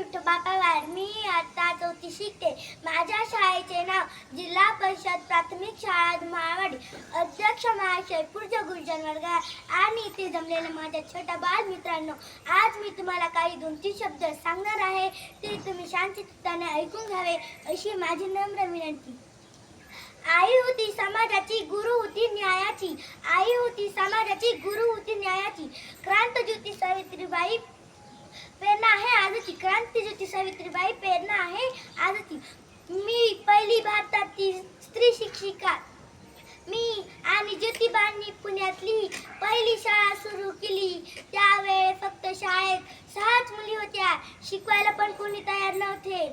विठोबा पवार मी आता चौथी शिकते. माझ्या शाळेचे नाव जिल्हा परिषद प्राथमिक शाळा धुमाळवाडी अध्यक्ष महाशयपूरच्या गुरुजन वर्ग आणि इथे जमलेले माझ्या छोट्या बाल मित्रांनो आज मी तुम्हाला काही दोन तीन शब्द सांगणार आहे. ते तुम्ही शांतचित्ताने ऐकून घ्यावे अशी माझी नम्र विनंती. आई होती समाजाची गुरु होती न्यायाची. आई होती समाजाची गुरु होती न्यायाची. क्रांतज्योती सावित्रीबाई प्रेरणा आहे आजची. मी पहिली भारतातील स्त्री शिक्षिका. मी आणि ज्योतिबांनी पुण्यातली पहिली शाळा सुरू केली. त्यावेळेस फक्त शाळेत सहाच मुली होत्या. शिकवायला पण कोणी तयार नव्हते.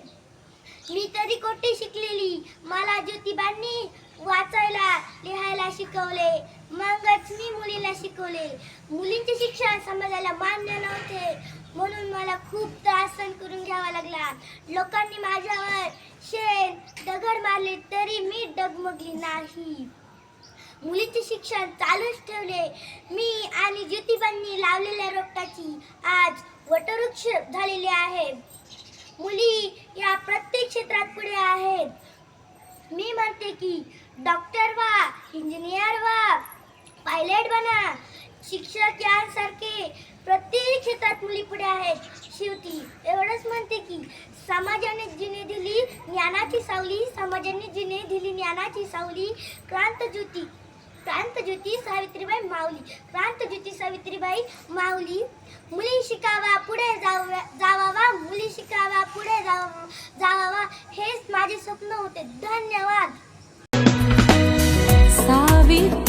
मी तरी कोठे शिकलेली. मला ज्योतिबांनी वाचायला लिहायला शिकवले. मगच मी मुलीला शिकवले. मुलींचे शिक्षण समाजाला मान्य नव्हते. म्हणून मला खूप त्रास सहन करून लागला लोकांनी माझ्यावर शेण दगड मारले तरी मी डगमगली नाही. मुलीचे शिक्षण चालूच ठेवले. मी आणि ज्योतिबांनी लावलेल्या रोपटाची आज वटवृक्ष झालेले आहे. मुली या प्रत्येक क्षेत्रात पुढे आहेत. मी म्हणते की डॉक्टर व्हा इंजिनियर व्हा पायलट बना. शिक्षक यांसारखे प्रत्येक क्षेत्रात मुली पुढे आहेत शेवटी एवढंच म्हणते की समाजाने जिने दिली ज्ञानाची सावली समाजाने जिने दिली ज्ञानाची सावली क्रांतज्योती क्रांतज्योती सावित्रीबाई माऊली क्रांतज्योती सावित्रीबाई माऊली. मुली शिकावा पुढे जावा जावावा मुली शिकावा पुढे जावा जावावा. हेच माझे स्वप्न होते. धन्यवाद. सावित्री